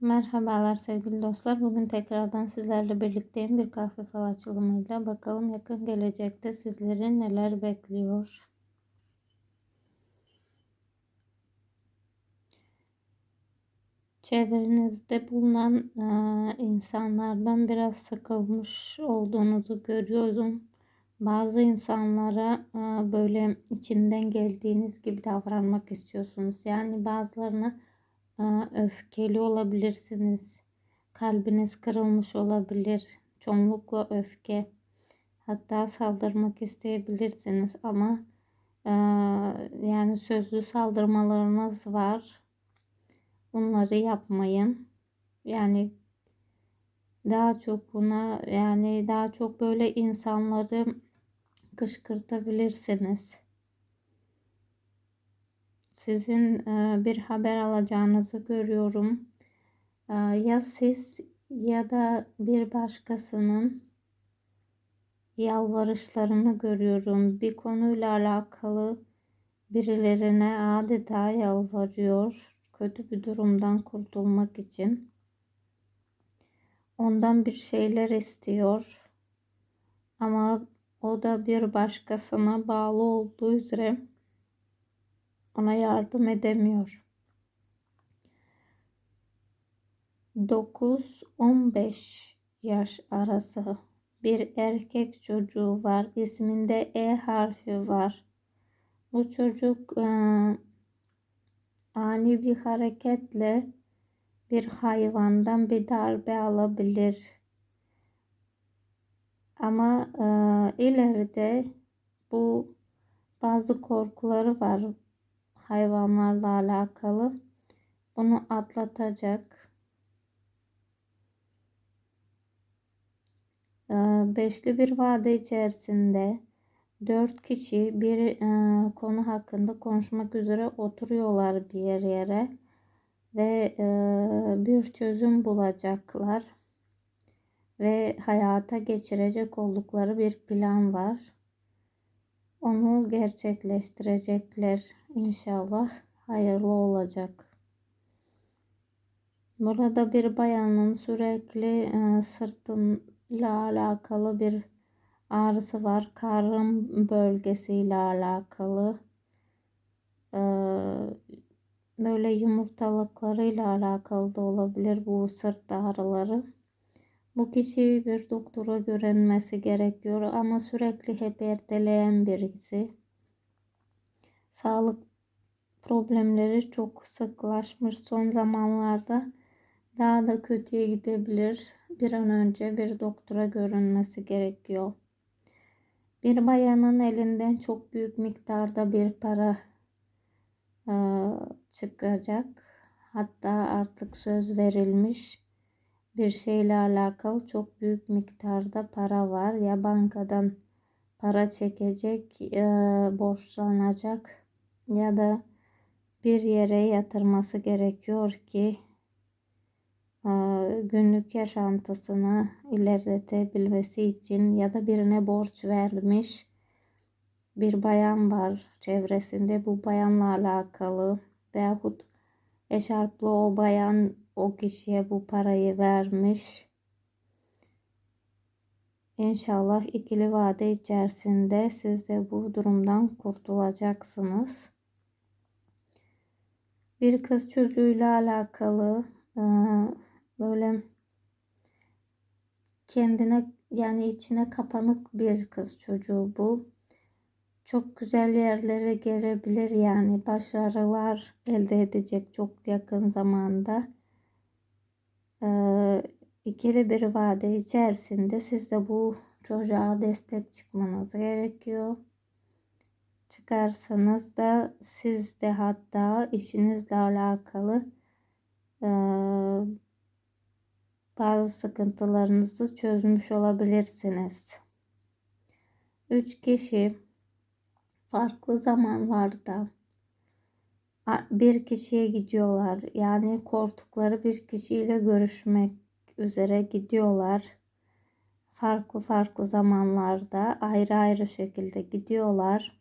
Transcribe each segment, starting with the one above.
Merhabalar sevgili dostlar. Bugün tekrardan sizlerle birlikteyim bir kahve fal açılımıyla. Bakalım yakın gelecekte sizleri neler bekliyor. Çevrenizde bulunan e, insanlardan biraz sıkılmış olduğunuzu görüyorum. Bazı insanlara e, böyle içinden geldiğiniz gibi davranmak istiyorsunuz. Yani bazılarına öfkeli olabilirsiniz. Kalbiniz kırılmış olabilir. Çoğunlukla öfke. Hatta saldırmak isteyebilirsiniz ama yani sözlü saldırmalarınız var. Bunları yapmayın. Yani daha çok buna yani daha çok böyle insanları kışkırtabilirsiniz sizin e, bir haber alacağınızı görüyorum. E, ya siz ya da bir başkasının yalvarışlarını görüyorum. Bir konuyla alakalı birilerine adeta yalvarıyor. Kötü bir durumdan kurtulmak için. Ondan bir şeyler istiyor. Ama o da bir başkasına bağlı olduğu üzere ona yardım edemiyor. 9-15 yaş arası bir erkek çocuğu var. İsminde E harfi var. Bu çocuk e, ani bir hareketle bir hayvandan bir darbe alabilir. Ama e, ileride bu bazı korkuları var hayvanlarla alakalı. Bunu atlatacak. Ee, beşli bir vade içerisinde dört kişi bir e, konu hakkında konuşmak üzere oturuyorlar bir yere ve e, bir çözüm bulacaklar ve hayata geçirecek oldukları bir plan var. Onu gerçekleştirecekler İnşallah hayırlı olacak. Burada bir bayanın sürekli e, sırtıyla alakalı bir ağrısı var. Karın bölgesiyle alakalı. E, böyle yumurtalıklarıyla alakalı da olabilir bu sırt ağrıları. Bu kişi bir doktora görünmesi gerekiyor ama sürekli hep erteleyen birisi. Sağlık problemleri çok sıklaşmış son zamanlarda. Daha da kötüye gidebilir. Bir an önce bir doktora görünmesi gerekiyor. Bir bayanın elinden çok büyük miktarda bir para e, çıkacak. Hatta artık söz verilmiş bir şeyle alakalı çok büyük miktarda para var. Ya bankadan para çekecek, e, borçlanacak ya da bir yere yatırması gerekiyor ki e, günlük yaşantısını ilerletebilmesi için ya da birine borç vermiş bir bayan var çevresinde bu bayanla alakalı veyahut eşarplı o bayan o kişiye bu parayı vermiş. İnşallah ikili vade içerisinde siz de bu durumdan kurtulacaksınız bir kız çocuğuyla alakalı e, böyle kendine yani içine kapanık bir kız çocuğu bu. Çok güzel yerlere gelebilir yani başarılar elde edecek çok yakın zamanda. İkili bir vade içerisinde siz de bu çocuğa destek çıkmanız gerekiyor çıkarsanız da siz de hatta işinizle alakalı bazı sıkıntılarınızı çözmüş olabilirsiniz. Üç kişi farklı zamanlarda bir kişiye gidiyorlar. Yani korktukları bir kişiyle görüşmek üzere gidiyorlar. Farklı farklı zamanlarda ayrı ayrı şekilde gidiyorlar.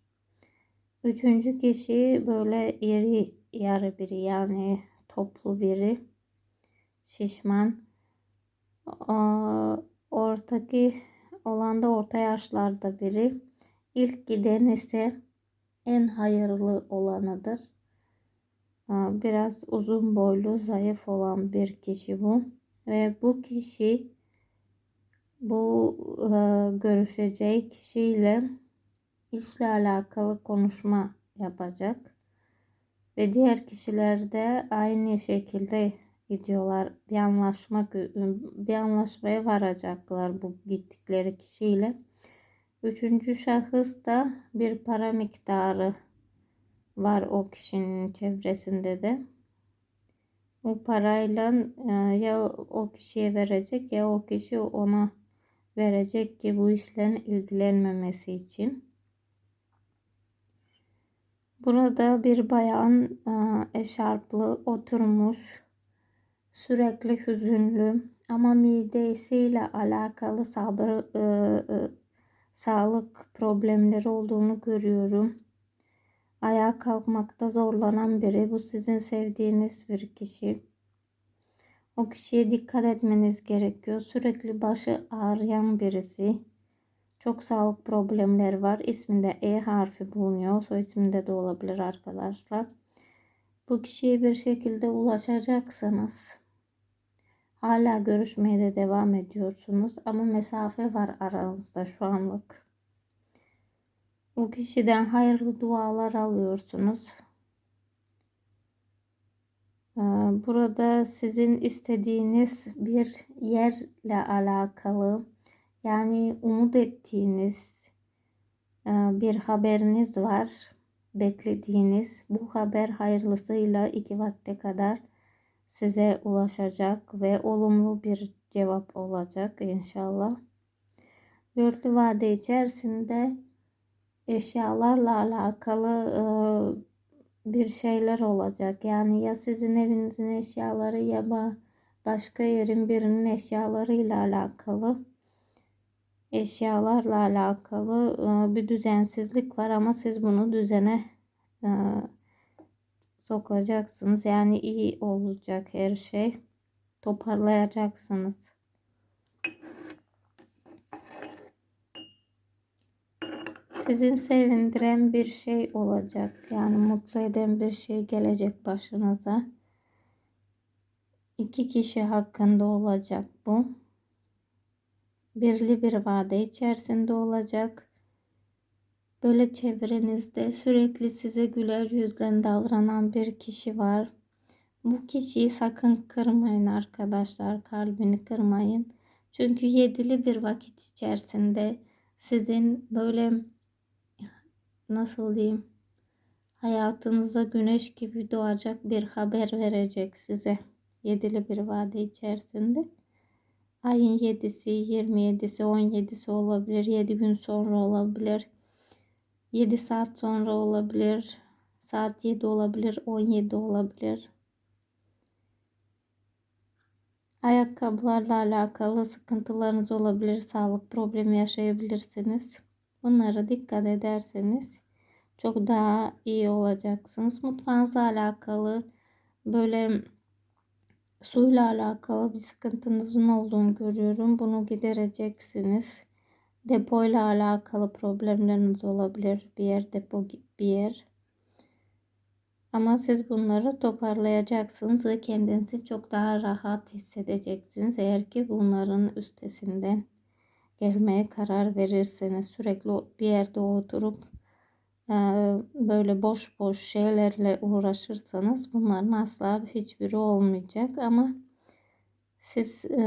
Üçüncü kişi böyle iri yarı biri yani toplu biri. şişman. Ortaki olan da orta yaşlarda biri. İlk giden ise en hayırlı olanıdır. Biraz uzun boylu, zayıf olan bir kişi bu. Ve bu kişi bu e, görüşeceği kişiyle işle alakalı konuşma yapacak. Ve diğer kişiler de aynı şekilde gidiyorlar. Bir anlaşma bir anlaşmaya varacaklar bu gittikleri kişiyle. Üçüncü şahıs da bir para miktarı var o kişinin çevresinde de. Bu parayla e, ya o kişiye verecek ya o kişi ona verecek ki bu işlerin ilgilenmemesi için. Burada bir bayan e, eşarplı oturmuş sürekli hüzünlü ama midesiyle alakalı sabır e, e, sağlık problemleri olduğunu görüyorum. Ayağa kalkmakta zorlanan biri. Bu sizin sevdiğiniz bir kişi. O kişiye dikkat etmeniz gerekiyor. Sürekli başı ağrıyan birisi. Çok sağlık problemleri var. İsminde E harfi bulunuyor. Soy isminde de olabilir arkadaşlar. Bu kişiye bir şekilde ulaşacaksınız. Hala görüşmeye de devam ediyorsunuz ama mesafe var aranızda şu anlık. O kişiden hayırlı dualar alıyorsunuz. Ee, burada sizin istediğiniz bir yerle alakalı yani umut ettiğiniz e, bir haberiniz var. Beklediğiniz bu haber hayırlısıyla iki vakte kadar size ulaşacak ve olumlu bir cevap olacak inşallah. Dörtlü vade içerisinde eşyalarla alakalı e, bir şeyler olacak. Yani ya sizin evinizin eşyaları ya da başka yerin birinin eşyalarıyla alakalı eşyalarla alakalı e, bir düzensizlik var ama siz bunu düzene e, sokacaksınız. Yani iyi olacak her şey. Toparlayacaksınız. Sizin sevindiren bir şey olacak. Yani mutlu eden bir şey gelecek başınıza. İki kişi hakkında olacak bu. Birli bir vade içerisinde olacak. Böyle çevrenizde sürekli size güler yüzlen davranan bir kişi var. Bu kişiyi sakın kırmayın arkadaşlar. Kalbini kırmayın. Çünkü yedili bir vakit içerisinde sizin böyle nasıl diyeyim hayatınıza güneş gibi doğacak bir haber verecek size. Yedili bir vade içerisinde. Ayın 7'si, 27'si, 17'si olabilir. 7 gün sonra olabilir. 7 saat sonra olabilir. Saat 7 olabilir, 17 olabilir. Ayakkabılarla alakalı sıkıntılarınız olabilir. Sağlık problemi yaşayabilirsiniz. Bunlara dikkat ederseniz çok daha iyi olacaksınız. Mutfağınızla alakalı böyle suyla alakalı bir sıkıntınızın olduğunu görüyorum. Bunu gidereceksiniz. Depoyla alakalı problemleriniz olabilir. Bir yer depo bir yer. Ama siz bunları toparlayacaksınız ve kendinizi çok daha rahat hissedeceksiniz. Eğer ki bunların üstesinden gelmeye karar verirseniz sürekli bir yerde oturup e, böyle boş boş şeylerle uğraşırsanız bunların asla hiçbiri olmayacak ama siz e,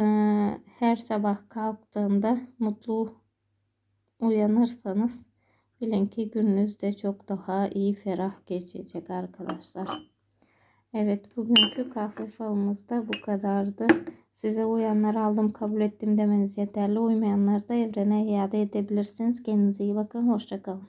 her sabah kalktığında mutlu uyanırsanız bilin ki gününüz de çok daha iyi ferah geçecek arkadaşlar. Evet bugünkü kahve falımız da bu kadardı. Size uyanları aldım kabul ettim demeniz yeterli. Uymayanları da evrene iade edebilirsiniz. Kendinize iyi bakın. Hoşçakalın.